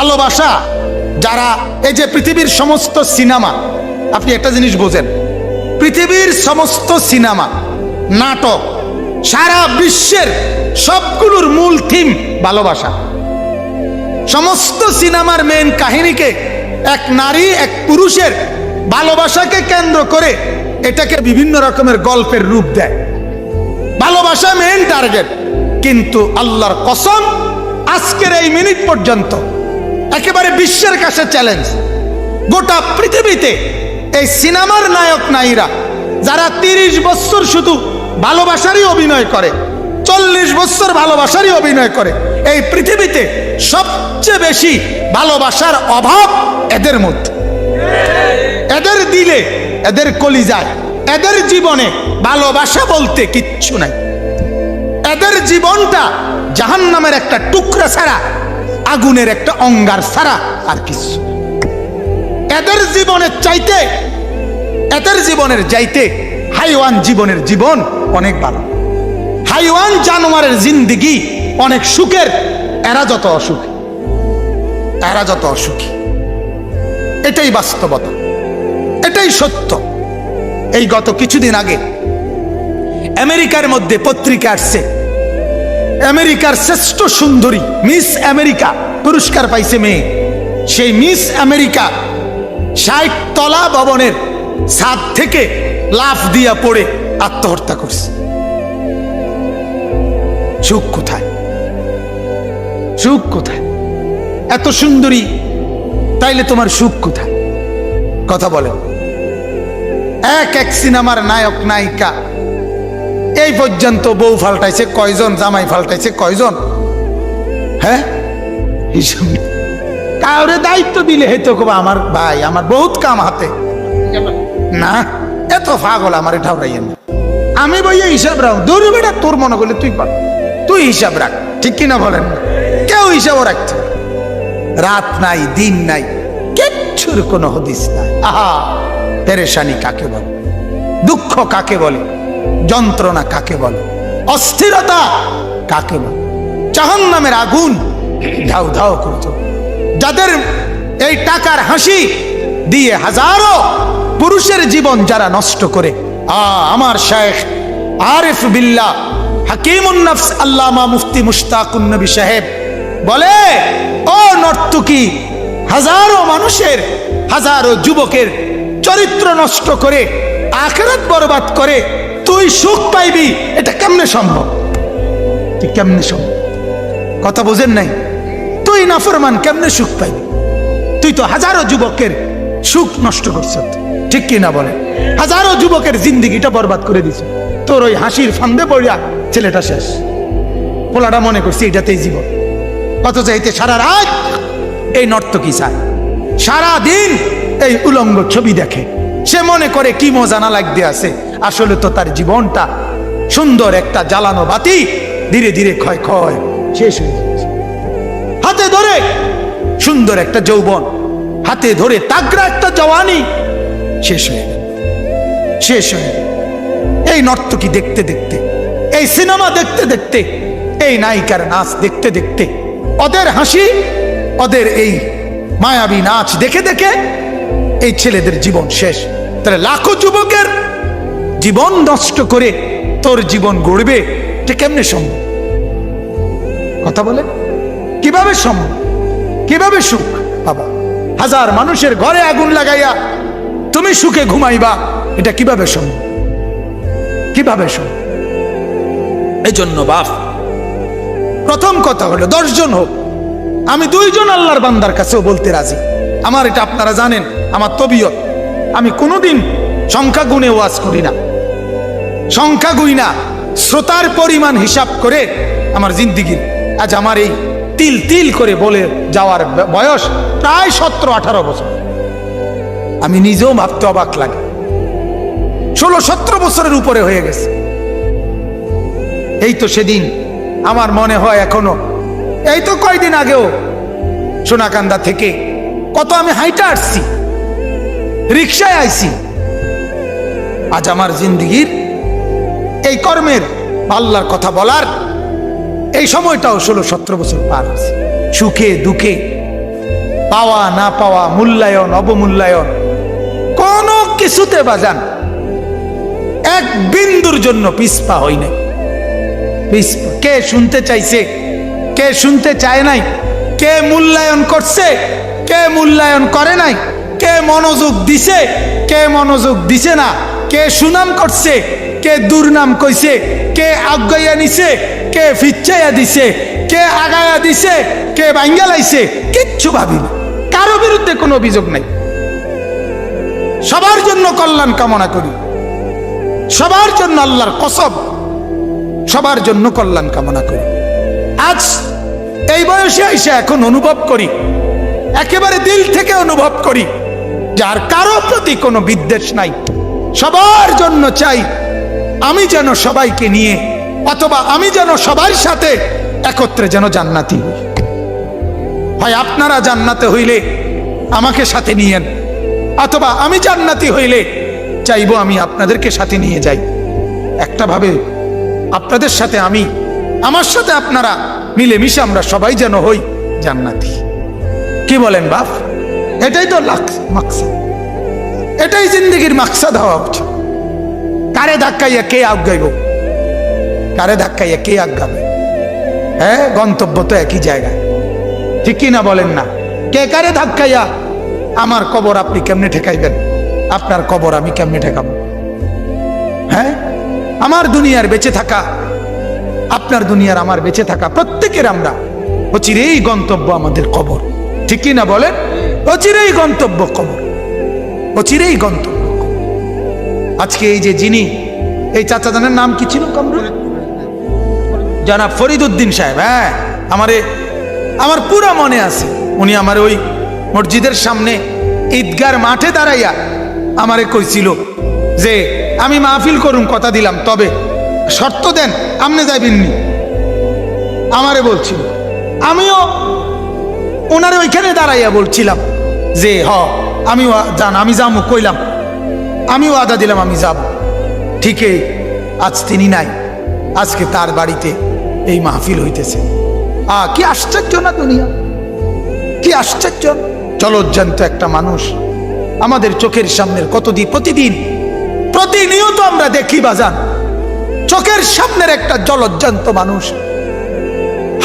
ভালোবাসা, যারা এই যে পৃথিবীর সমস্ত সিনেমা, আপনি একটা জিনিস বোঝেন, পৃথিবীর সমস্ত সিনেমা, নাটক, সারা বিশ্বের সবগুলোর মূল থিম ভালোবাসা। সমস্ত সিনেমার মেন কাহিনীকে এক নারী, এক পুরুষের ভালোবাসাকে কেন্দ্র করে এটাকে বিভিন্ন রকমের গল্পের রূপ দেয়। ভালোবাসা মেন টার্গেট কিন্তু আল্লাহর কসম, আজকের এই মিনিট পর্যন্ত একেবারে বিশ্বের কাছে চ্যালেঞ্জ গোটা পৃথিবীতে এই সিনেমার নায়ক নায়ীরা যারা তিরিশ বছর শুধু ভালোবাসারই অভিনয় করে, চল্লিশ বছর ভালোবাসারই অভিনয় করে, এই পৃথিবীতে সবচেয়ে বেশি ভালোবাসার অভাব এদের মধ্যে। এদের দিলে এদের কলিজায়, এদের জীবনে ভালোবাসা বলতে কিচ্ছু নাই। এদের জীবনটা জাহান নামের একটা টুকরা ছাড়া আগুনের একটা অঙ্গার ছাড়া আর কিছু। এদের জীবনের চাইতে, এদের জীবনের চাইতে হাইওয়ান জীবনের জীবন অনেক ভালো। হাইওয়ান জানোয়ারের জিন্দিগি অনেক সুখের, এরা যত অসুখী, এরা যত অসুখী। এটাই বাস্তবতা, এটাই সত্য। এই গত কিছুদিন আগে আমেরিকার মধ্যে পত্রিকা আসছে আমেরিকার শ্রেষ্ঠ সুন্দরী মিস আমেরিকা পুরস্কার পাইছে মেয়ে। সেই মিস আমেরিকা ষাট তলা ভবনের ছাদ থেকে লাফ দিয়া পড়ে আত্মহত্যা করছে। সুখ কোথায়? সুখ কোথায়? এত সুন্দরী, তাইলে তোমার সুখ কোথায়? কথা বলেন। এক এক সিনেমার নায়ক নায়িকা এই পর্যন্ত বউ ফাল্টাইছে, কয়জন, জামাই ফাল্টাইছে, কয়জন? হ্যাঁ? হিসাব কাউরে দায়িত্ব দিলে হয়তো কবা আমার ভাই, আমার বহুত কাম হাতে। না, এত পাগল আমার এটাও রাইয়েন না। আমি বইয়ে হিসাব রাখ, দূর বেটা, তোর মনে করলে তুই পার। তুই হিসাব রাখ, ঠিক কিনা বলেন? কেউ হিসাবও রাখছে। রাত নাই, দিন নাই, কিচ্ছুর কোনো হদিস নাই। আহা, পেরেশানি কাকে বলে? দুঃখ কাকে বলে? যন্ত্রণা কাকে বলে? অস্থিরতা কাকে বলে? জাহান নামের আগুন ধাউ ধাউ করত যাদের এই টাকার হাসি দিয়ে হাজারো পুরুষের জীবন যারা নষ্ট করে, আ, আমার শেখ আরিফ বিল্লাহ হাকিমুন নফস আল্লামা মুফতি মুশতাকুন নবী সাহেব বলে, ও নর্তুকি, হাজারো মানুষের, হাজারো যুবকের চরিত্র নষ্ট করে, আখেরাত বরবাদ করে তুই সুখ পাইবি, এটা কেমনে সম্ভব? কেমনে সম্ভব? কথা বোঝেন নাই? তুই নাফরমান, কেমনে সুখ পাইবি? তুই তো হাজারো যুবকের সুখ নষ্ট করছ, ঠিক কি না বলে? হাজারো যুবকের জিন্দিগিটা বরবাদ করে দিছ। তোর ওই হাসির ফান্দে পড়িয়া ছেলেটা শেষ। পোলাটা মনে করছি এটাতেই জীবন। কত চাইতে সারা রাত এই নর্তকী চায়। সারা দিন এই উলঙ্গ ছবি দেখে। সে মনে করে কি মজা না লাগতে আছে। আসলে তো তার জীবনটা সুন্দর একটা জ্বালানো বাতি, ধীরে ধীরে ক্ষয় ক্ষয় শেষ হয়ে যাচ্ছে। হাতে ধরে সুন্দর একটা যৌবন, হাতে ধরে তাগড়া একটা জওয়ানি শেষ হয়ে গেল। শেষ হয়ে গেল। এই নর্তকী দেখতে দেখতে, এই সিনেমা দেখতে দেখতে, এই নায়িকার নাচ দেখতে দেখতে, ওদের হাসি, ওদের এই মায়াবী নাচ দেখে দেখে এই ছেলেদের জীবন শেষ। তাহলে লাখো যুবকের জীবন নষ্ট করে তোর জীবন গড়বে, এটা কেমনে সম্ভব? কথা বলে? কীভাবে সম্ভব? কীভাবে সুখ? বাবা, হাজার মানুষের ঘরে আগুন লাগাইয়া তুমি সুখে ঘুমাইবা, এটা কীভাবে সম্ভব? কীভাবে সম্ভব? এই জন্য বাপ, প্রথম কথা হলো দশজন হোক, আমি দুইজন আল্লাহর বান্দার কাছেও বলতে রাজি। আমার এটা আপনারা জানেন, আমার তবিয়ত। আমি কোনোদিন সংখ্যা গুণে ওয়াজ করি না। সংখ্যা গুইনা, শ্রোতার পরিমাণ হিসাব করে আমার জিন্দিগির। আজ আমার এই তিল তিল করে বলে যাওয়ার বয়স প্রায় সতেরো, আঠারো বছর। আমি নিজেও ভাবতে অবাক লাগে। ষোলো, সতেরো বছরের উপরে হয়ে গেছে। এই তো সেদিন আমার মনে হয় এখনও। এই তো কয়দিন আগেও সোনাকান্দা থেকে কত আমি হাইটা আসছি, রিক্সায় আইছি। আজ আমার জিন্দিগির এই কর্মের আল্লাহর কথা বলার এই সময়টাও ষোলো সতেরো বছর পার হয়েছে সুখে, দুঃখে, পাওয়া, না পাওয়া, মূল্যায়ন, অবমূল্যায়ন, কোনো কিছুতে বাজান। এক বিন্দুর জন্য পিসপা হই নাই। কে শুনতে চাইছে, কে শুনতে চায় নাই, কে মূল্যায়ন করছে, কে মূল্যায়ন করে নাই, কে মনোযোগ দিছে, কে মনোযোগ দিছে না, কে সুনাম করছে কে দুর্নাম কইছে, কে আজ্ঞাইয়া নিছে, কে ফিচ্ছাইয়া দিছে, কে আগায়া দিছে, কে বাঙ্গালাইছে কিচ্ছু ভাবি না। কারও বিরুদ্ধে কোনো অভিযোগ নাই। সবার জন্য কল্যাণ কামনা করি। সবার জন্য আল্লাহর কসব। সবার জন্য কল্যাণ কামনা করি। আজ এই বয়সে এসে এখন অনুভব করি। একেবারে দিল থেকে অনুভব করি। যার কারও প্রতি কোনো বিদ্বেষ নাই। সবার জন্য চাই আমি যেন সবাইকে নিয়ে অথবা আমি যেন সবার সাথে একত্রে যেন জান্নাতি হই। হয় আপনারা জান্নাতে হইলে আমাকে সাথে নিয়েন, অথবা আমি জান্নাতি হইলে চাইব আমি আপনাদেরকে সাথে নিয়ে যাই। একটা ভাবে আপনাদের সাথে আমি, আমার সাথে আপনারা মিলেমিশে আমরা সবাই যেন হই জান্নাতি। কি বলেন বাপ? এটাই তো লাক্স মাকসাদ। এটাই জিন্দগির মাকসাদ হওয়া উচিত। কারে ধাক্কাইয়া কে আগাইব কারে ধাক্কাইয়া কে আগাবে হ্যাঁ গন্তব্য তো একই জায়গায়। ঠিক না বলেন না? কে কারে ধাক্কাইয়া? আমার কবর আপনি কেমনে ঠেকাইবেন? আপনার কবর আমি কেমনে ঠেকাব? হ্যাঁ আমার দুনিয়ার বেঁচে থাকা, আপনার দুনিয়ার আমার বেঁচে থাকা প্রত্যেকের আমরা অচিরেই গন্তব্য আমাদের কবর। ঠিক না বলেন? অচিরেই গন্তব্য কবর। অচিরেই গন্তব্য। আজকে এই যে যিনি, এই চাচাজানের নাম কি ছিল কামরুল ফরিদ উদ্দিন সাহেব হ্যাঁ আমারে, আমার পুরা মনে আছে। উনি আমার ওই মসজিদের সামনে ঈদগার মাঠে দাঁড়াইয়া আমারে কইছিল যে, আমি মাহফিল করুন, কথা দিলাম, তবে শর্ত দেন, আমনে যাইবেননি আমারে বলছিল। আমিও ওনারে ওইখানে দাঁড়াইয়া বলছিলাম যে, হ, আমিও জান আমি যাব কইলাম। আমিও আদা দিলাম, আমি যাব। ঠিকই, আজ তিনি নাই। আজকে তার বাড়িতে এই মাহফিল হইতেছে। আ, কি আশ্চর্য না দুনিয়া? কি আশ্চর্য? জলজ্জান্ত একটা মানুষ। আমাদের চোখের সামনের কতদিন প্রতিদিন, প্রতিনিয়ত আমরা দেখি বাজান। চোখের সামনের একটা জলজ্জান্ত মানুষ।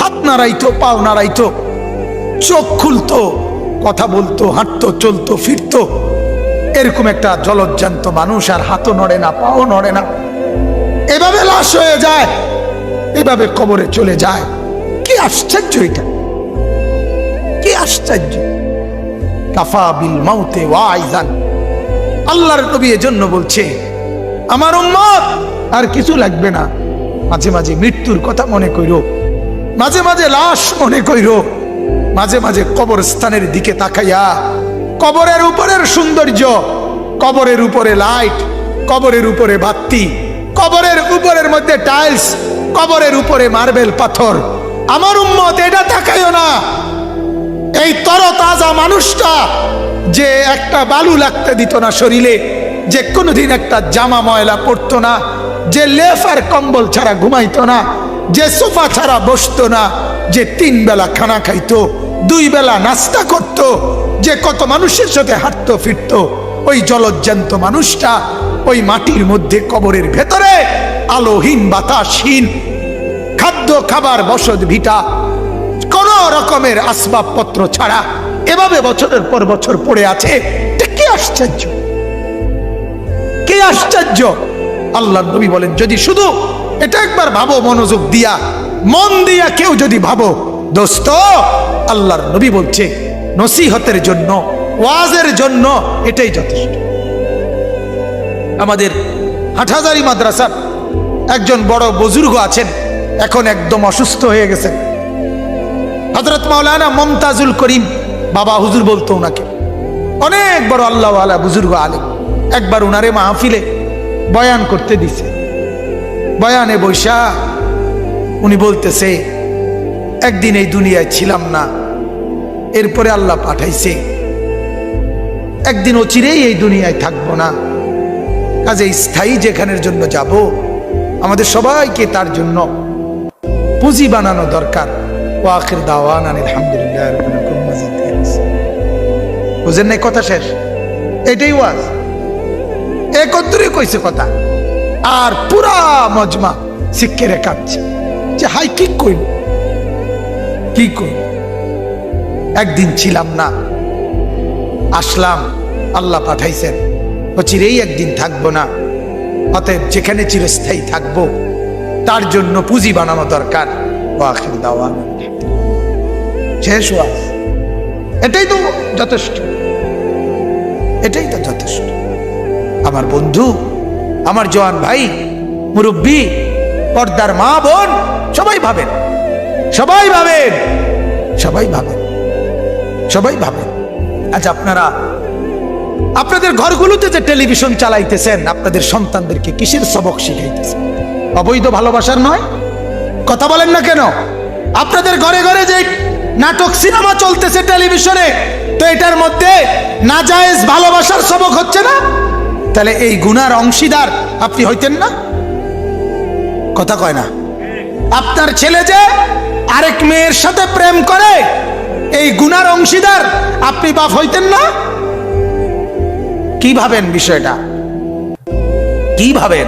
হাত নাড়াইতো, পাও নাড়াইতো। চোখ খুলতো, কথা বলতো, হাঁটতো, চলতো, ফিরতো। এরকম একটা জলজ্জান্ত মানুষ আর হাতও নড়ে না, পাও নড়ে না। এভাবে লাশ হয়ে যায়, এভাবে কবরে চলে যায়। কি আশ্চর্য এটা। কি আশ্চর্য। কাফা বিল মাউতে ওয়াইজান আল্লাহর নবী এজন্য বলছে, আমার উম্মত, আর কিছু লাগবে না। মাঝে মাঝে মৃত্যুর কথা মনে কইরো। মাঝে মাঝে লাশ মনে কইরো। মাঝে মাঝে কবরস্থানের দিকে তাকাইয়া কবরের উপরের সৌন্দর্য, কবরের উপরে লাইট কবরের উপরে বাতি, কবরের উপরের মধ্যে টাইলস কবরের উপরে মার্বেল পাথর। আমার উম্মত, এটা তাকাইও না। এই তরতাজা মানুষটা যে একটা বালু লাগতে দিত না শরীরে, যে কোনোদিন একটা জামা ময়লা পরতো না, যে লেফ আর কম্বল ছাড়া ঘুমাইতো না, যে সোফা ছাড়া বসতো না, যে তিন বেলা খানা খাইতো, দুই বেলা নাস্তা করত যে কত মানুষের সাথে হাঁটতো, ফিরতো, ওই জলজ্জান্ত মানুষটা ওই মাটির মধ্যে কবরের ভেতরে আলোহীন, বাতাসহীন, খাদ্য খাবার, বসত, ভিটা, কোন রকমের আসবাবপত্র ছাড়া এভাবে বছরের পর বছর পড়ে আছে। কি আশ্চর্য? কি আশ্চর্য? আল্লাহ নবী বলেন, যদি শুধু এটা একবার ভাবো, মনোযোগ দিয়া, মন দিয়া কেউ যদি ভাবো, দোস্ত, আল্লাহর নবী বলছে নসিহতের জন্য, ওয়াজের জন্য এটাই যথেষ্ট। আমাদের হাটহাজারি মাদ্রাসার একজন বড় বুজুর্গ আছেন, এখন একদম অসুস্থ হয়ে গেছেন। হজরত মাওলানা মমতাজুল করিম, বাবা হুজুর বলতো ওনাকে, অনেক বড় আল্লাহ আলা বুজুর্গ আলেম, একবার উনারে মাহফিলে বয়ান করতে দিছে। বয়ানে বৈশা, উনি বলতেছে, একদিন এই দুনিয়ায় ছিলাম না এরপরে আল্লাহ পাঠাইছে। একদিন অচিরেই এই দুনিয়ায় থাকব না। কাজে স্থায়ী যেখানের জন্য যাব, আমাদের সবাইকে তার জন্য পুঁজি বানানো দরকার। ওয়াখির দাওয়ান আলহামদুলিল্লাহ বুঝেন নাই কথা শেষ? এটাই ওয়াজ। একত্রে কইছে কথা। আর পুরা মজমা শিক্ষে রে কাঁদছে যে হাই কি কইল কি কইল একদিন ছিলাম না। আসলাম, আল্লাহ পাঠাইছেন। ও চিরেই একদিন থাকব না। অতএব যেখানে চিরস্থায়ী থাকব, তার জন্য পুঁজি বানানো দরকার। শেষ ওয়াজ। এটাই তো যথেষ্ট। এটাই তো যথেষ্ট। আমার বন্ধু, আমার জওয়ান ভাই, মুরব্বী, পর্দার মা বোন, সবাই ভাবেন। সবাই ভাবেন। সবাই ভাবেন। সবাই ভাবেন। আচ্ছা আপনারা, আপনাদের ঘরগুলোতে যে টেলিভিশন চালাইতেছেন, আপনাদের সন্তানদেরকে কিসের সবক শিখাইতেছেন? অবৈধ ভালোবাসার নয়? কথা বলেন না কেন? আপনাদের ঘরে ঘরে যে নাটক, সিনেমা চলতেছে টেলিভিশনে, তো এটার মধ্যে নাজায়েজ ভালোবাসার সবক হচ্ছে না? তাহলে এই গুনার অংশীদার আপনি হইতেন না? কথা কয় না। আপনার ছেলে যে আরেক মেয়ের সাথে প্রেম করে এই গুনার অংশীদার, আপনি বাপ হইতেন না? কি ভাবেন বিষয়টা? কি ভাবেন?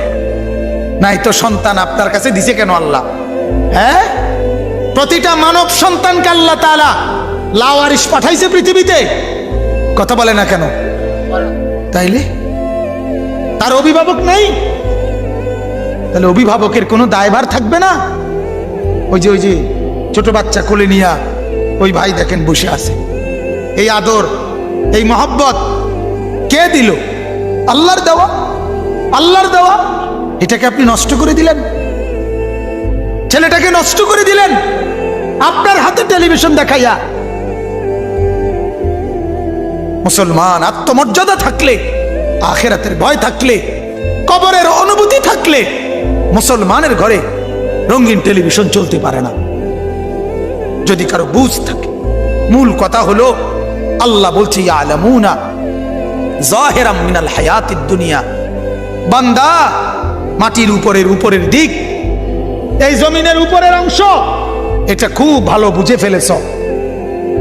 নাই তো সন্তান আপনার কাছে দিছে কেন আল্লাহ? হ্যাঁ? প্রতিটা মানব সন্তানকে আল্লাহ তালা লাওয়ারিস পাঠাইছে পৃথিবীতে। কথা বলে না কেন? তাইলে? তার অভিভাবক নেই? তাহলে অভিভাবকের কোনো দায়ভার থাকবে না? ওই যে ওই যে, ছোট বাচ্চা কোলে নিয়া ওই ভাই দেখেন বসে আছে। এই আদর, এই মহব্বত কে দিল? আল্লাহর দেওয়া? আল্লাহর দেওয়া? এটাকে আপনি নষ্ট করে দিলেন? ছেলেটাকে নষ্ট করে দিলেন? আপনার হাতে টেলিভিশন দেখাইয়া। মুসলমান, আত্মমর্যাদা থাকলে, আখেরাতের ভয় থাকলে, কবরের অনুভূতি থাকলে, মুসলমানের ঘরে রঙিন টেলিভিশন চলতে পারে না। যদি কারও বুঝ থাকে। মূল কথা হলো, আল্লাহ বলছে দুনিয়া। বান্দা, মাটির উপরের উপরের দিক, এই জমিনের উপরের অংশ, এটা খুব ভালো বুঝে ফেলেছ।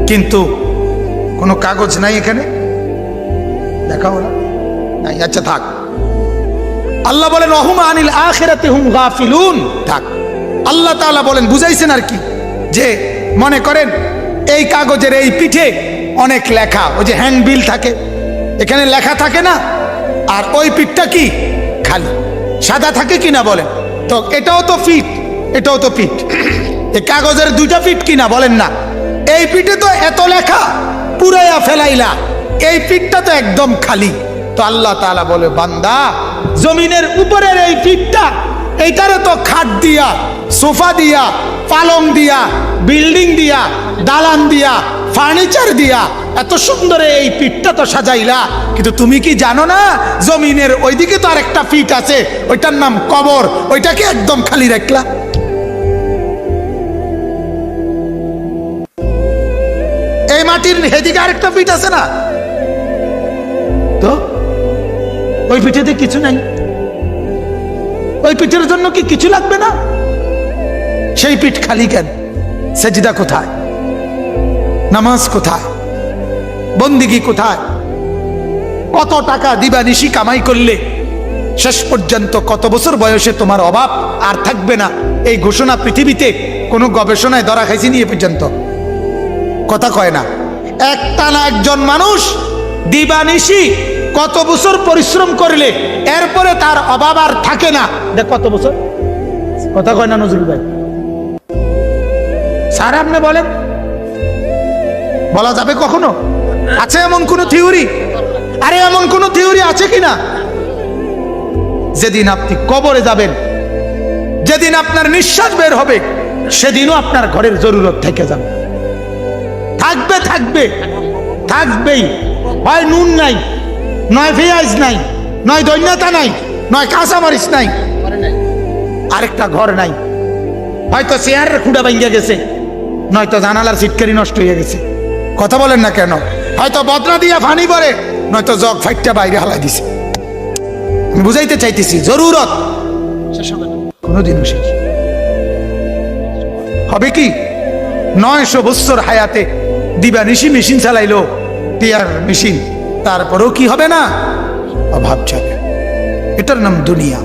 কিন্তু কোনো কাগজ নাই এখানে? দেখা হলো নাই আচ্ছা থাক। আল্লাহ বলেন, অহুম আনিল আখেরাতে হুম গাফিলুন। থাক। আল্লাহ তাআলা বলেন, বুঝাইছেন আর কি, যে মনে করেন, এই কাগজের এই পিঠে অনেক লেখা, ওই যে হ্যান্ডবিল থাকে, এখানে লেখা থাকে না, আর ওই পিঠটা কি? খালি। সাদা থাকে কিনা বলেন? তো এটাও তো ফিট এটাও তো পিঠ। এই কাগজের দুইটা পিঠ কিনা বলেন না? এই পিঠে তো এত লেখা, পুরাইয়া ফেলাইলা, এই পিঠটা তো একদম খালি। তো আল্লাহ তালা বলে, বান্দা, জমিনের উপরের এই পিঠটা এইটারে তো খাট দিয়া, সোফা দিয়া, পালং দিয়া, বিল্ডিং দিয়া, দালান দিয়া, ফার্নিচার দিয়া, এত সুন্দর এই পিঠটা তো সাজাইলা। কিন্তু তুমি কি জানো না, জমিনের ওইদিকে তো আরেকটা পিঠ আছে, ওইটার নাম কবর, ওইটাকে একদম খালি রাখলা। এই মাটির হেদিকে আরেকটা পিঠ আছে না? তো? ওই পিঠেতে কিছু নাই? ওই পিঠের জন্য কি কিছু লাগবে না? সেই পিঠ খালি কেন? সেজিদা কোথায়? নামাজ কোথায়? বন্দিগি কোথায়? কত টাকা দিবা নিশি কামাই করলে শেষ পর্যন্ত কত বছর বয়সে তোমার অভাব আর থাকবে না? এই ঘোষণা পৃথিবীতে কোনো গবেষণায় ধরা খাইছি নিয়ে পর্যন্ত। কথা কয় না। একটা না একজন মানুষ দিবানিশি কত বছর পরিশ্রম করলে এরপরে তার অভাব আর থাকে না। দেখ কত বছর? কথা কয় না নজরুল ভাই। স্যার আপনি বলেন। বলা যাবে কখনো? আছে এমন কোন থিওরি? আরে এমন কোন থিওরি আছে কিনা? যেদিন আপনি কবরে যাবেন যেদিন আপনার নিঃশ্বাস বের হবে সেদিনও আপনার ঘরের জরুরত থেকে যাবে। থাকবে থাকবে থাকবেই। হয় নুন নাই। নয় পেঁয়াজ নাই, নয় দৈন্যতা নাই, নয় কাঁচামরিচ নাই, আরেকটা ঘর নাই। হয়তো চেয়ারের খুঁড়া ভাঙ্গিয়া গেছে, নয়তো জানালার সিটকারি নষ্ট হয়ে গেছে। কথা বলেন না কেন? হয়তো বদনা দিয়া ফানি পরে নয়তো জগ ফাইটটা বাইরে হালাই দিছে। আমি বুঝাইতে চাইতেছি, জরুরত। কোনোদিনও শেষ। হবে কি? নয়শো বৎসর হায়াতে দিবা নিশি মেশিন চালাইলো, টিয়ার মেশিন। তারপরেও কি হবে না? অভাব চলে এটার নাম দুনিয়া।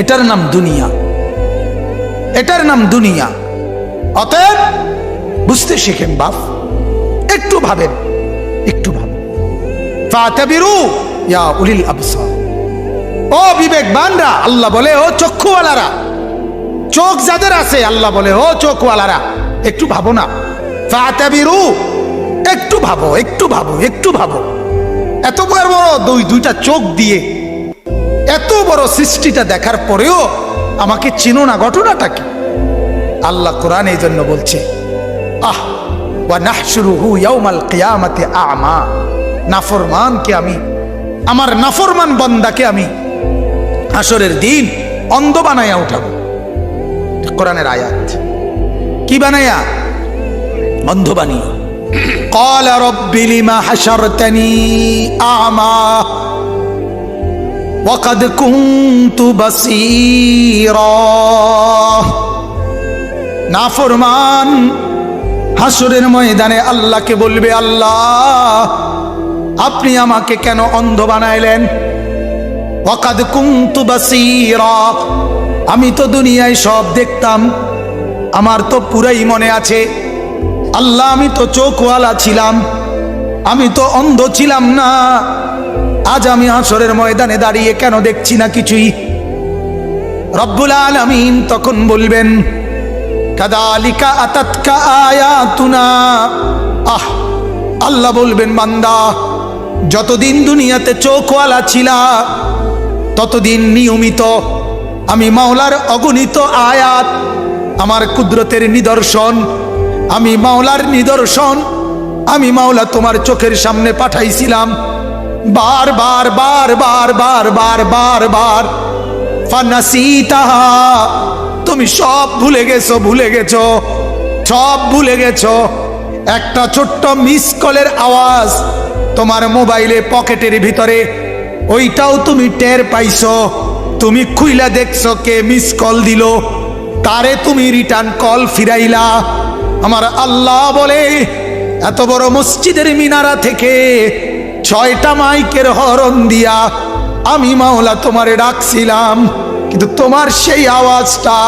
এটার নাম দুনিয়া। এটার নাম দুনিয়া। অতএব বুঝতে শিখেন বাপ, একটু ভাবেন একটু ভাবেন। ইয়া উলিল ও বিবেকবানরা, আল্লাহ বলে, ও চক্ষুওয়ালারা। চোখ যাদের আছে, আল্লাহ বলে, ও চোখওয়ালারা। একটু ভাবো না। একটু ভাবো একটু ভাবো একটু ভাবো। এত বড় বড় দুই, দুইটা চোখ দিয়ে এত বড় সৃষ্টিটা দেখার পরেও আমাকে চিনো না ঘটনাটা কি? আল্লাহ কোরআন এই জন্য বলছে, আহ বা ওয়া নাহশুরুহু ইয়াউমাল কিয়ামাতি আমা। নাফরমানকে আমি, আমার নাফরমান বন্দাকে আমি আসরের দিন অন্ধ বানাইয়া উঠাবো। কোরআনের আয়াত। কি বানাইয়া অন্ধ বানিয়ে। قال رب لما حشرتني أعمى وقد كنت بصيرا নাফরমান হাসরের ময়দানে আল্লাহকে বলবে আল্লাহ আপনি আমাকে কেন অন্ধ বানাইলেন ওয়াকাদ কুনতু বাসীরা আমি তো দুনিয়ায় সব দেখতাম আমার তো পুরাই মনে আছে আল্লাহ, আমি তো চোখওয়ালা ছিলাম। আমি তো অন্ধ ছিলাম না। আজ আমি হাসরের ময়দানে দাঁড়িয়ে কেন দেখছি না কিছুই? রব্বুল আলামিন তখন বলবেন, কাদালিকা আতাতকা আয়াতুনা। আহ, আল্লাহ বলবেন, বান্দা, যতদিন দুনিয়াতে চোখওয়ালা ছিলা, ততদিন নিয়মিত আমি মাওলার অগণিত আয়াত, আমার কুদরতের নিদর্শন আমি মাওলার নিদর্শন, আমি মাওলা তোমার চোখের সামনে পাঠাইছিলাম। বার বার বার বার বার বার বার বার। তুমি সব ভুলে গেছো ভুলে গেছো, সব ভুলে গেছো। একটা ছোট্ট মিস কলের আওয়াজ তোমার মোবাইলে পকেটের ভিতরে, ওইটাও তুমি টের পাইছো। তুমি খুইলা দেখছ কে মিস কল দিল, তারে তুমি রিটার্ন কল ফিরাইলা। আমার আল্লাহ বলে, এত বড় মসজিদের মিনারা থেকে ছয়টা মাইকের হরণ দিয়া আমি মাওলা তোমারে ডাকছিলাম, কিন্তু তোমার সেই আওয়াজটা,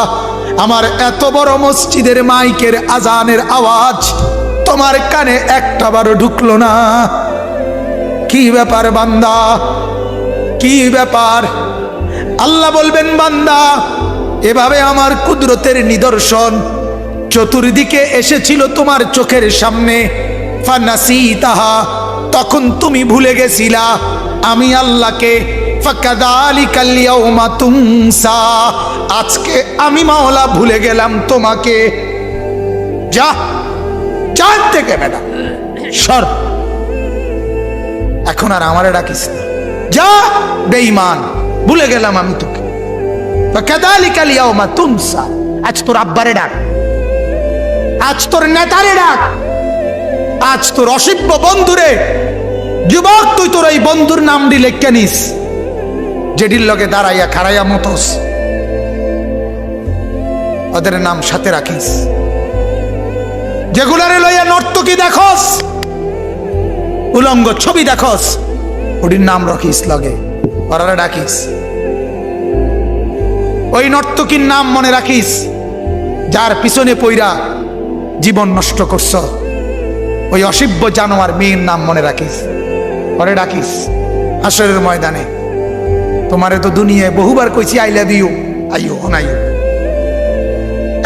আমার এত বড় মসজিদের মাইকের আজানের আওয়াজ তোমার কানে একটা বারো ঢুকলো না। কি ব্যাপার বান্দা? কি ব্যাপার? আল্লাহ বলবেন, বান্দা, এভাবে আমার কুদরতের নিদর্শন চতুর্দিকে এসেছিল তোমার চোখের সামনে। ফানাসি তাহা তখন তুমি ভুলে গেছিলা, আমি আল্লাহকে আজকে আমি মাওলা ভুলে গেলাম তোমাকে। যা চাঁদ থেকে বেটা সর। এখন আর আমারে ডাকিস না। যা, বেঈমান, ভুলে গেলাম আমি তোকে। ফাকাদালিকাল মা তুমসা আজ তোর আব্বারে ডাক। আজ তোর নেতারে ডাক। আজ তোর অসিব্য বন্ধুরে। যুবক, তুই তোর এই বন্ধুর নাম দিলে কেনিস যেটির লগে দাঁড়াইয়া খাড়াইয়া মতস। ওদের নাম সাথে রাখিস। যেগুলারে লইয়া নর্তকী দেখস, উলঙ্গ ছবি দেখস ওটির নাম রাখিস লগে। ওরারে ডাকিস। ওই নর্তকীর নাম মনে রাখিস, যার পিছনে পইরা জীবন নষ্ট করছ। ওই অসিব্য জানোয়ার মেয়ের নাম মনে রাখিস। পরে ডাকিস, হাসরের ময়দানে। তোমারে তো দুনিয়ায় বহুবার কইছি, আই লাভ ইউ। আইও অনাইও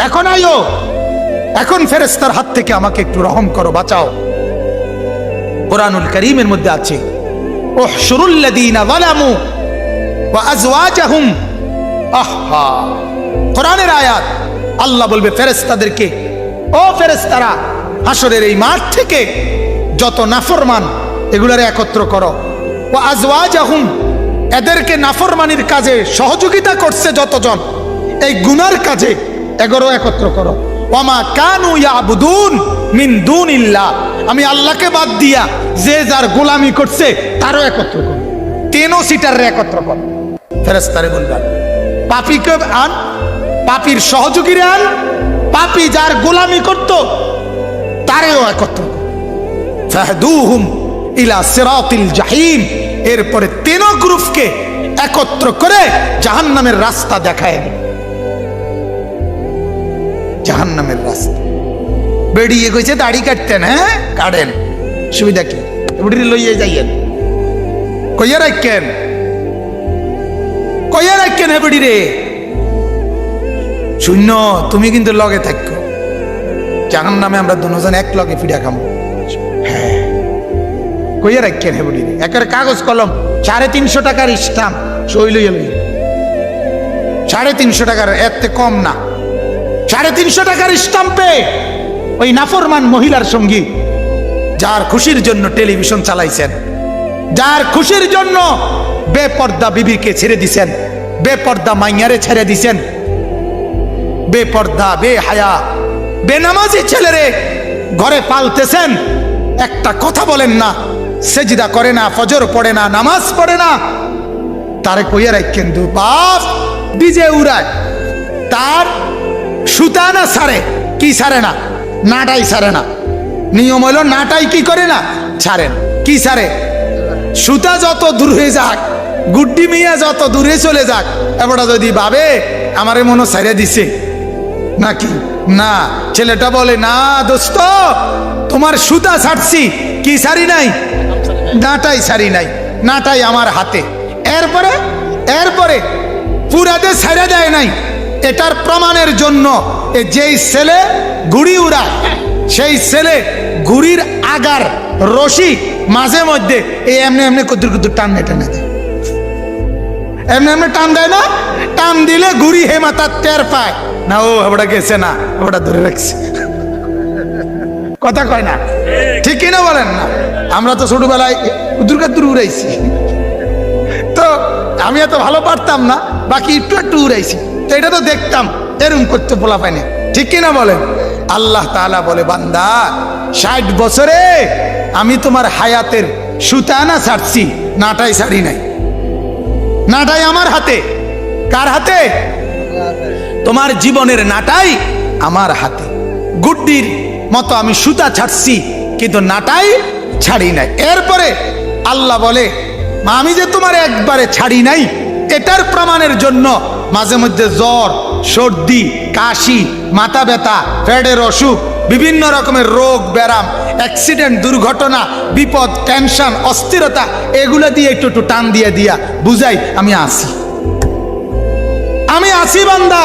এখন আইও এখন ফেরেস্তার হাত থেকে আমাকে একটু রহম করো, বাঁচাও। কোরআনুল করিমের মধ্যে আছে ওহশুরুল্লাযীনা যালামু ওয়া আজওয়াজাহুম। আহা, কোরআনের আয়াত। আল্লাহ বলবে ফেরেস্তাদেরকে ও ফেরেস্তারা হাসরের এই মাঠ থেকে যত নাফরমান, এগুলারে একত্র করো। ও আজওয়াজাহুম, এদেরকে নাফরমানির কাজে সহযোগিতা করছে যতজন, এই গুনার কাজে এগারো একত্র করো। ওয়ামা কানু ইয়াবুদুন মিন দুনিল্লাহ, আমি আল্লাহকে বাদ দিয়া যে যার গোলামি করছে তারও একত্র করো। তেনো সিটারে একত্র করো। ফেরেস্তারে বলবেন পাপিকে আন, পাপির সহযোগীরে আন পাপি যার গোলামি করত, তারেও একত্র। ফাহদুহুম ইলা সিরাতিল এরপরে তিন গ্রুপকে একত্র করে জাহান্নামের রাস্তা দেখায়। জাহান্নামের রাস্তা। বেরিয়ে গেছে, দাড়ি কাটতেন হ্যাঁ? কাটেন। সুবিধা কি? এবারে লইয়ে যাইয়েন। কইয়া রাখেন। কইয়া রাখেন এবারে রে শূন্য, তুমি কিন্তু লগে থাকো। জাহান নামে আমরা দুজন এক লগে ফিডা খামো। হ্যাঁ। কইয়া রাখেন হেবড়ি রে। একের কাগজ, কলম, সাড়ে তিনশো টাকার স্টাম্প সই সাড়ে তিনশো টাকার, এতে কম না। সাড়ে তিনশো টাকার স্টাম্পে ওই নাফরমান মহিলার সঙ্গী, যার খুশির জন্য টেলিভিশন চালাইছেন, যার খুশির জন্য বেপর্দা বিবিকে ছেড়ে দিছেন, বেপর্দা মাইয়ারে ছেড়ে দিছেন বেপর্দা বে হায়া বেনামাজি ছেলেরে ঘরে পালতেছেন। একটা কথা বলেন না, সেজিদা করে না, ফজর পড়ে না, নামাজ পড়ে না। তারে কইয়া রাখ কিন্তু বাপ, ডিজে উড়ায়। তার সুতা না সারে, কি সারে না? নাটাই সারে না। নিয়ম হলো নাটাই কি করে না? ছাড়েন, কি সারে? সুতা যত দূর হয়ে যাক, গুড্ডি মিয়া যত দূরে চলে যাক, এবারটা যদি ভাবে, আমারে মনে সাইরে দিছে। নাকি? না, ছেলেটা বলে, না দোস্ত, তোমার সুতা ছাড়ছি, কি সারি নাই? নাটাই সারি নাই, নাটাই আমার হাতে। এরপরে এরপরে পুরাতে ছেড়ে দেয় নাই। এটার প্রমাণের জন্য যেই ছেলে ঘুড়ি উড়ায়, সেই ছেলে ঘুড়ির আগার রশি মাঝে মধ্যে এই এমনি এমনি কুদুর কুদুর টান টেনে দেয়। এমনি এমনি টান দেয় না? টান দিলে ঘুড়ি হে মাথা টের পায়। না ও ওটা গেছে, না, ওটা ধরে রাখছে। কথা কয় না। ঠিক কিনা বলেন না? আমরা তো ছোটবেলায় কুদুর কাদুর উড়াইছি। তো আমি এত ভালো পারতাম না, বাকি একটু একটু উড়াইছি। তো এটা তো দেখতাম, এরম করতে বলা পাইনি ঠিক কিনা বলেন? আল্লাহ তাআলা বলে, বান্দা, ষাট বছরে আমি তোমার হায়াতের সুতানা ছাড়ছি, নাটাই ছাড়ি নাই। নাটাই আমার হাতে। কার হাতে? তোমার জীবনের নাটাই আমার হাতে। গুড্ডির মতো আমি সুতা ছাড়ছি কিন্তু নাটাই ছাড়ি নাই। এরপরে আল্লাহ বলে "মা, আমি যে তোমার একবারে ছাড়ি নাই এটার প্রমাণের জন্য মাঝে মধ্যে জ্বর সর্দি কাশি মাথা ব্যথা পেটের অসুখ বিভিন্ন রকমের রোগ ব্যারাম অ্যাক্সিডেন্ট দুর্ঘটনা বিপদ টেনশন অস্থিরতা এগুলো দিয়ে একটু একটু টান দিয়ে দিয়া বুঝাই আমি আসি। আমি আছি বান্দা।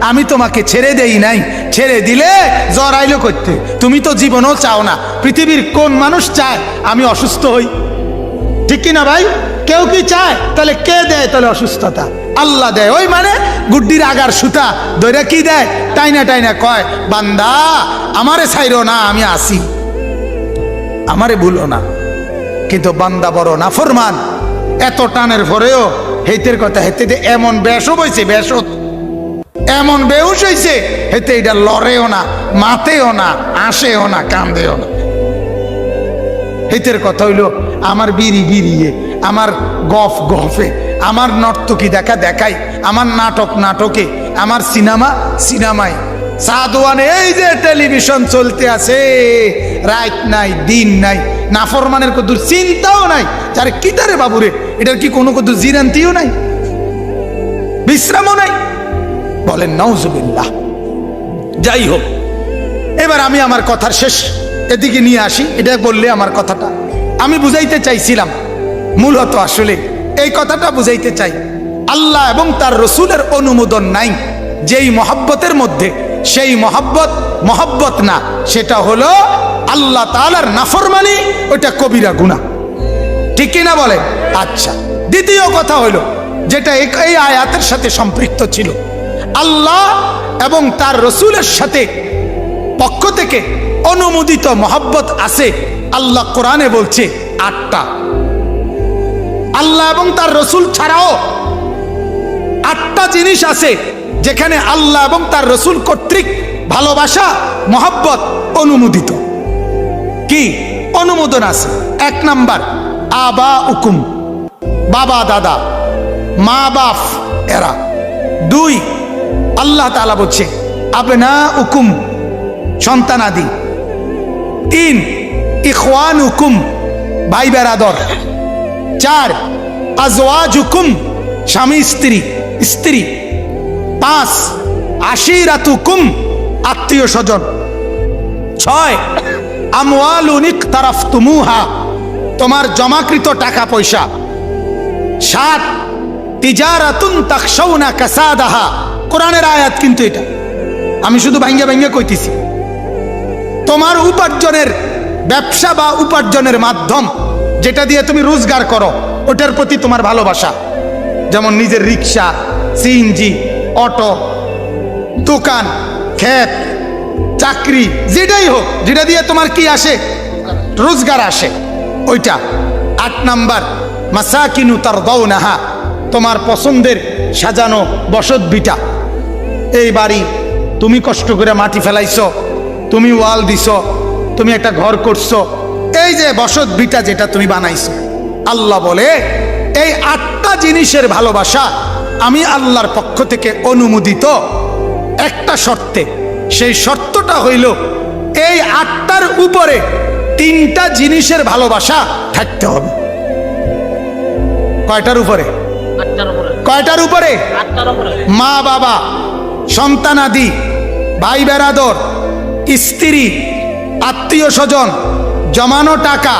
আমি তোমাকে ছেড়ে দেই নাই। ছেড়ে দিলে জ্বর আইলো করতে। তুমি তো জীবনও চাও না। পৃথিবীর কোন মানুষ চায় আমি অসুস্থ হই? ঠিক কি না ভাই? কেউ কি চায়? তাহলে কে দেয় তাহলে অসুস্থতা? আল্লাহ দেয়। ওই মানে গুড্ডির আগার সুতা। দইরা কি দেয়? টাইনা টাইনা কয়, বান্দা, আমারে ছাইরো না, আমি আসি। আমারে ভুলো না। কিন্তু বান্দা বড় না ফরমান এত টানের পরেও হেতের কথা হেতে এমন বেশও বইছে বেশত এমন বেউস হয়েছে হেতে এটা লড়েও না, মাতেও না, আসেও না, কান্দেও না। হেতের কথা হইল, আমার বিড়ি বিড়িয়ে আমার গফ গফে, আমার নর্তকী দেখা দেখাই, আমার নাটক নাটকে, আমার সিনেমা সিনেমায়। সাদওয়ানে এই যে টেলিভিশন চলতে আছে, রাত নাই, দিন নাই, নাফরমানের কত চিন্তাও নাই, যারে কিতারে বাবুরে এটার কি কোনো কত জিরান্তিও নাই? বিশ্রামও নাই? বলেন নওজুবিল্লাহ যাই হোক, এবার আমি আমার কথার শেষ এদিকে নিয়ে আসি। এটা বললে আমার কথাটা। আমি বুঝাইতে চাইছিলাম, মূলত আসলে এই কথাটা বুঝাইতে চাই। আল্লাহ এবং তার রসুলের অনুমোদন নাই, যেই মহাব্বতের মধ্যে। সেই মহাব্বত মহাব্বত না, সেটা হলো আল্লাহ তালার নাফরমানি, ওটা কবিরা গুণা ঠিক কিনা বলে? আচ্ছা দ্বিতীয় কথা হলো যেটা এই- আয়াতের সাথে সম্পৃক্ত ছিল। আল্লাহ এবং তার রসুলের সাথে পক্ষ থেকে অনুমোদিত মহাব্বত আছে, আল্লাহ কোরআনে বলছে আটটা। আল্লাহ এবং তার রসুল ছাড়াও আটটা জিনিস আছে, যেখানে আল্লাহ এবং তার রসুল কর্তৃক ভালোবাসা, মহাব্বত অনুমোদিত। কি? অনুমোদন আছে। এক নাম্বার আবা উকুম বাবা, দাদা, মা, বাপ, এরা। দুই, আল্লাহ তালা বলছে আবনা উকুম সন্তানাদি। তিন ইখওয়ান হুকুম ভাই বেরাদর। চার আজওয়াজ হুকুম স্বামী, স্ত্রী স্ত্রী। পাঁচ, আশিরাতুকুম, আত্মীয় স্বজন। ছয় আমওয়াল উনিক তারাফ তুমুহা তোমার জমাকৃত টাকা পয়সা। সাত, তিজারাতুন তাকশাউনা কাসাদাহা। কোরআনের আয়াত কিন্তু এটা। আমি শুধু ভাঙ্গে ভাঙ্গে কইতেছি। তোমার উপার্জনের ব্যবসা বা উপার্জনের মাধ্যম যেটা দিয়ে তুমি রোজগার করো, ওটার প্রতি তোমার ভালোবাসা। যেমন নিজের রিক্সা সিএনজি অটো, দোকান ক্ষেত চাকরি, যেটাই হোক, যেটা দিয়ে তোমার কি আসে? রোজগার আসে। ওইটা আট নাম্বার, মাসাকিনু তার দাও নাহা তোমার পছন্দের সাজানো বসত বিটা। এই বাড়ি তুমি কষ্ট করে মাটি ফেলাইছ, তুমি ওয়াল দিছ, তুমি একটা ঘর করছ, এই যে বসত বিটা যেটা তুমি বানাইছো। আল্লাহ বলে, এই আটটা জিনিসের ভালোবাসা আমি আল্লাহর পক্ষ থেকে অনুমোদিত। একটা শর্তে, সেই শর্তটা হইল, এই আটটার উপরে তিনটা জিনিসের ভালোবাসা থাকতে হবে। কয়টার উপরে? কয়টার উপরে? মা বাবা সন্তানাদি ভাই বেরাদর স্ত্রী আত্মীয় স্বজন জমানো টাকা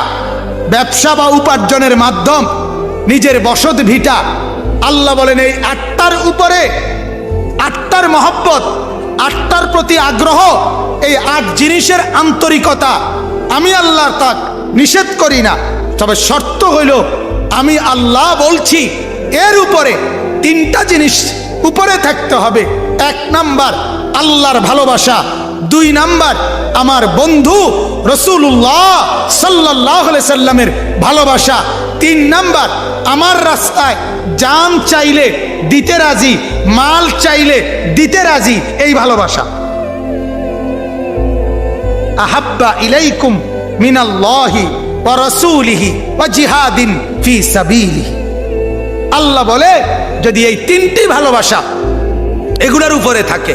ব্যবসা বা উপার্জনের মাধ্যম নিজের বসত ভিটা। আল্লাহ বলেন এই আটটার উপরে আটটার মহব্বত আটটার প্রতি আগ্রহ এই আট জিনিসের আন্তরিকতা আমি আল্লাহর তাক নিষেধ করি না। তবে শর্ত হইল, আমি আল্লাহ বলছি, এর উপরে তিনটা জিনিস উপরে থাকতে হবে। এক নাম্বার, আল্লাহর ভালোবাসা। দুই নাম্বার, আমার বন্ধু রসুল্লাহ সাল্লাহ সাল্লামের ভালোবাসা। তিন নাম্বার, আমার রাস্তায় জান চাইলে দিতে রাজি, মাল চাইলে দিতে রাজি এই ভালোবাসা। আহাব্বা ইলাইকুম মিনাল্লাহি ওয়া রাসূলিহি ওয়া জিহাদিন ফি সাবিলিহি। আল্লাহ বলে, যদি এই তিনটি ভালোবাসা এগুলার উপরে থাকে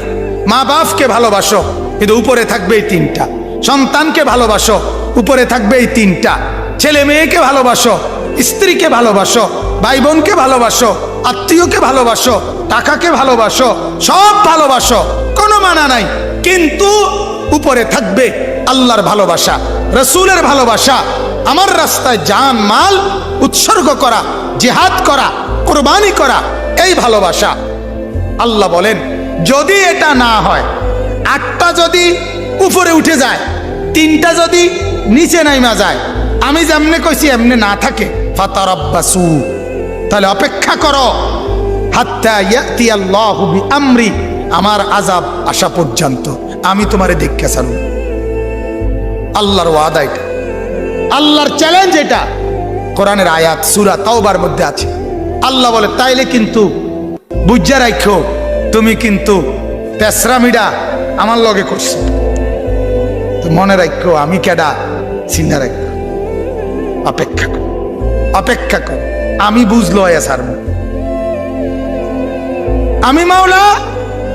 মা বাপকে ভালোবাসো, কিন্তু উপরে থাকবে এই তিনটা, সন্তানকে ভালোবাসো, উপরে থাকবে এই তিনটা ছেলে মেয়েকে ভালোবাসো, স্ত্রীকে ভালোবাসো ভাই বোনকে ভালোবাসো, আত্মীয়কে ভালোবাসো টাকাকে ভালোবাসো, সব ভালোবাসো, কোনো মানা নাই, কিন্তু উপরে থাকবে আল্লাহর ভালোবাসা, রসুলের ভালোবাসা। আমার রাস্তায় জান, মাল, উৎসর্গ করা, জেহাদ করা, কোরবানি করা, এই ভালোবাসা। আল্লাহ বলেন, যদি এটা না হয়, আটটা যদি উপরে উঠে যায়, তিনটা যদি নিচে নাইমা যায়, আমি যেমনে কইছি এমনি না থাকে। ফাতারাব্বাসু। তাহলে অপেক্ষা করো। হাত্তা ইয়াতি আল্লাহু আমার আজাব আসা পর্যন্ত। আমি তোমারে দেখে চালু আল্লাহর ওয়াদা এটা। আল্লাহর চ্যালেঞ্জ এটা। কোরআনের আয়াত, সুরা তাওবার মধ্যে আছে। আল্লাহ বলে, তাইলে কিন্তু বুঝা রাখো তুমি কিন্তু তেসরামিডা আমার লগে করছ। মনে রাখো আমি কেডা? চিন্তা রাখো অপেক্ষা কর। অপেক্ষা কর। আমি বুঝলো এ সার আমি মাওলা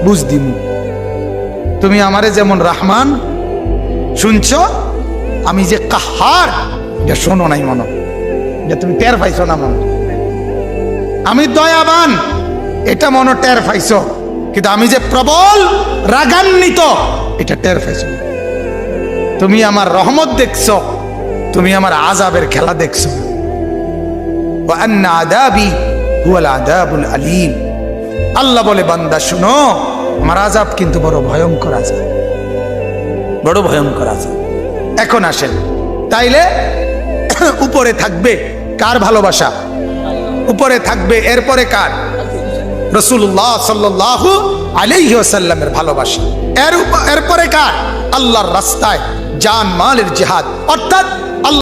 বুঝ দিম। তুমি আমারে যেমন রাহমান, শুনছ? আমি যে কাহার, এটা শোনো নাই মনে। এটা তুমি টের পাইছো না মনে। আমি দয়াবান, এটা মনে টের পাইছো। কিন্তু আমি যে প্রবল, রাগান্বিত, এটা টের পাইছো তুমি আমার রহমত দেখছ, তুমি আমার আজাবের খেলা দেখছ। আদাবি আদাবুল আলিম। আল্লাহ বলে, বান্দা, শুনো। আমার আজাব কিন্তু বড় ভয়ঙ্কর আজাব। বড় ভয়ঙ্কর আজাব। এখন আসেন। তাইলে উপরে থাকবে কার ভালোবাসা? উপরে থাকবে এরপরে কার? রসুল্লাহ সাল্লাল্লাহু আলাইহি ওয়াসাল্লামের ভালোবাসা। এর এরপরে কার? আল্লাহর রাস্তায় জান মালের জিহাদ। অর্থাৎ আল্লাহ